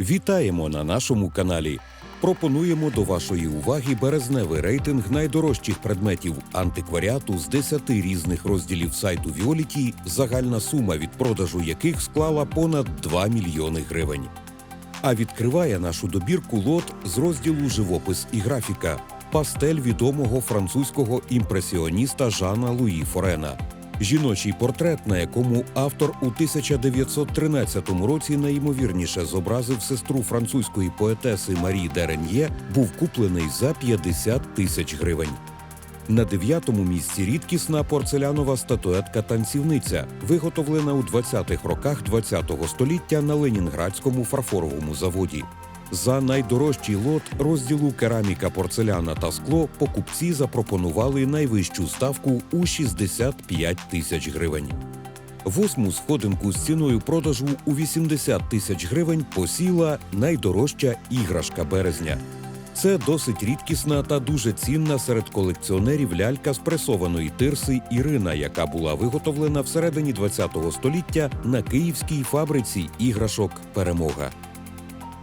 Вітаємо на нашому каналі. Пропонуємо до вашої уваги березневий рейтинг найдорожчих предметів антикваріату з 10 різних розділів сайту Віоліті, загальна сума від продажу яких склала понад 2 мільйони гривень. А відкриває нашу добірку лот з розділу Живопис і графіка, пастель відомого французького імпресіоніста Жана Луї Форена. Жіночий портрет, на якому автор у 1913 році найімовірніше зобразив сестру французької поетеси Марі Дерен'є, був куплений за 50 тисяч гривень. На дев'ятому місці рідкісна порцелянова статуетка танцівниця, виготовлена у 20-х роках ХХ століття на Ленінградському фарфоровому заводі. За найдорожчий лот розділу кераміка, порцеляна та скло покупці запропонували найвищу ставку у 65 тисяч гривень. Восьму сходинку з ціною продажу у 80 тисяч гривень посіла найдорожча іграшка березня. Це досить рідкісна та дуже цінна серед колекціонерів лялька з пресованої тирси Ірина, яка була виготовлена всередині ХХ століття на київській фабриці іграшок Перемога.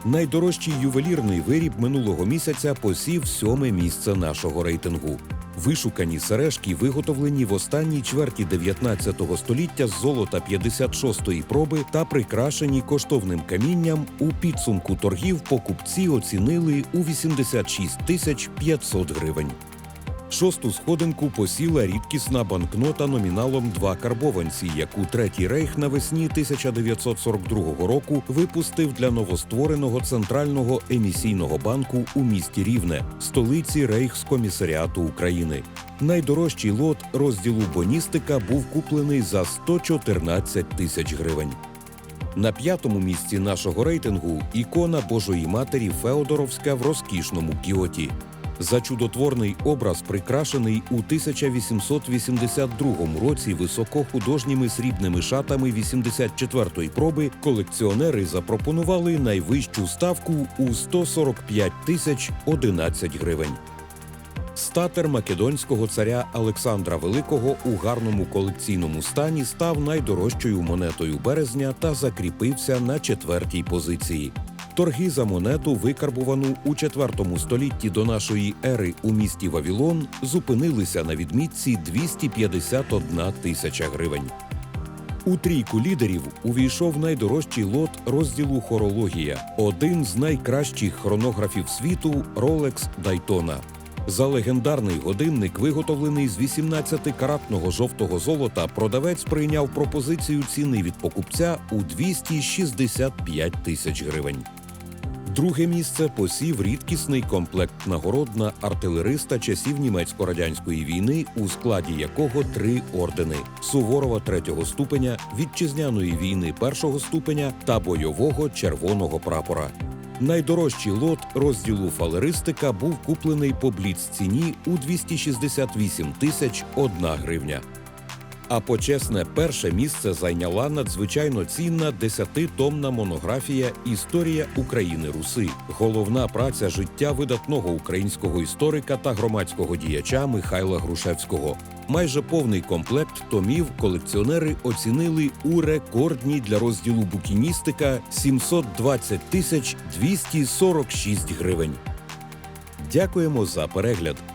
Найдорожчий ювелірний виріб минулого місяця посів сьоме місце нашого рейтингу. Вишукані сережки, виготовлені в останній чверті 19 століття з золота 56-ї проби та прикрашені коштовним камінням, у підсумку торгів покупці оцінили у 86 тисяч 500 гривень. Шосту сходинку посіла рідкісна банкнота номіналом 2 карбованці, яку Третій рейх навесні 1942 року випустив для новоствореного центрального емісійного банку у місті Рівне, столиці Рейхскомісаріату України. Найдорожчий лот розділу боністика був куплений за 114 тисяч гривень. На п'ятому місці нашого рейтингу ікона Божої Матері Феодоровська в розкішному кіоті. За чудотворний образ, прикрашений у 1882 році високохудожніми срібними шатами 84-ї проби, колекціонери запропонували найвищу ставку у 145 тисяч 11 гривень. Статер македонського царя Олександра Великого у гарному колекційному стані став найдорожчою монетою березня та закріпився на четвертій позиції. Торги за монету, викарбувану у IV столітті до нашої ери у місті Вавілон, зупинилися на відмітці 251 тисяча гривень. У трійку лідерів увійшов найдорожчий лот розділу Хорологія, один з найкращих хронографів світу Rolex Дайтона. За легендарний годинник, виготовлений з 18-каратного жовтого золота, продавець прийняв пропозицію ціни від покупця у 265 тисяч гривень. Друге місце посів рідкісний комплект нагород на артилериста часів німецько-радянської війни, у складі якого три ордени Суворова третього ступеня, вітчизняної війни першого ступеня та бойового червоного прапора. Найдорожчий лот розділу фалеристика був куплений по бліц-ціні у 268 тисяч 1 гривня. А почесне перше місце зайняла надзвичайно цінна десятитомна монографія Історія України Руси, головна праця життя видатного українського історика та громадського діяча Михайла Грушевського. Майже повний комплект томів колекціонери оцінили у рекордній для розділу букіністика 720 тисяч 246 гривень. Дякуємо за перегляд.